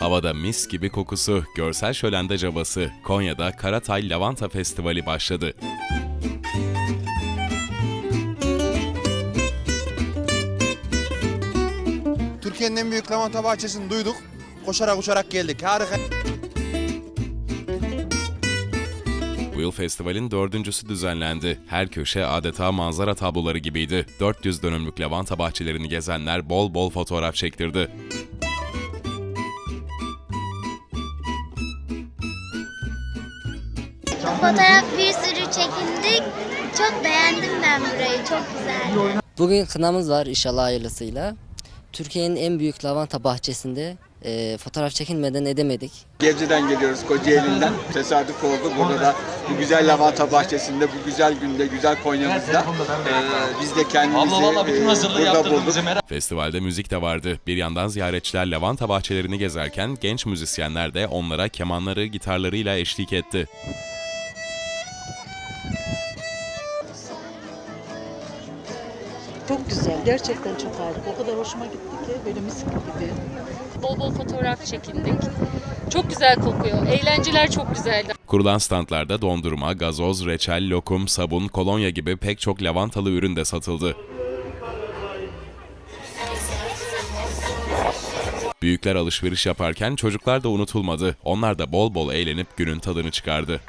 Havada mis gibi kokusu, görsel şölende cabası, Konya'da Karatay Lavanta Festivali başladı. Türkiye'nin en büyük lavanta bahçesini duyduk. Koşarak uçarak geldik. Harika. Bu yıl festivalin dördüncüsü düzenlendi. Her köşe adeta manzara tabloları gibiydi. 400 dönümlük lavanta bahçelerini gezenler bol bol fotoğraf çektirdi. Fotoğraf bir sürü çekindik. Çok beğendim ben burayı. Çok güzel. Bugün kınamız var inşallah hayırlısıyla. Türkiye'nin en büyük lavanta bahçesinde e, fotoğraf çekinmeden edemedik. Gebze'den geliyoruz Kocaeli'nden. Tesadüf oldu. Burada da bu güzel lavanta bahçesinde, bu güzel günde, güzel Konya'mızda eee, biz de kendimizi Abla valla bütün eee, hazırlığı burada bulduk. Festivalde müzik de vardı. Bir yandan ziyaretçiler lavanta bahçelerini gezerken genç müzisyenler de onlara kemanları, gitarlarıyla eşlik etti. Çok güzel. Gerçekten çok harika. O kadar hoşuma gitti ki böyle mis gibi. Bol bol fotoğraf çekindik. Çok güzel kokuyor. Eğlenceler çok güzeldi. Kurulan standlarda dondurma, gazoz, reçel, lokum, sabun, kolonya gibi pek çok lavantalı ürün de satıldı. Büyükler alışveriş yaparken çocuklar da unutulmadı. Onlar da bol bol eğlenip günün tadını çıkardı.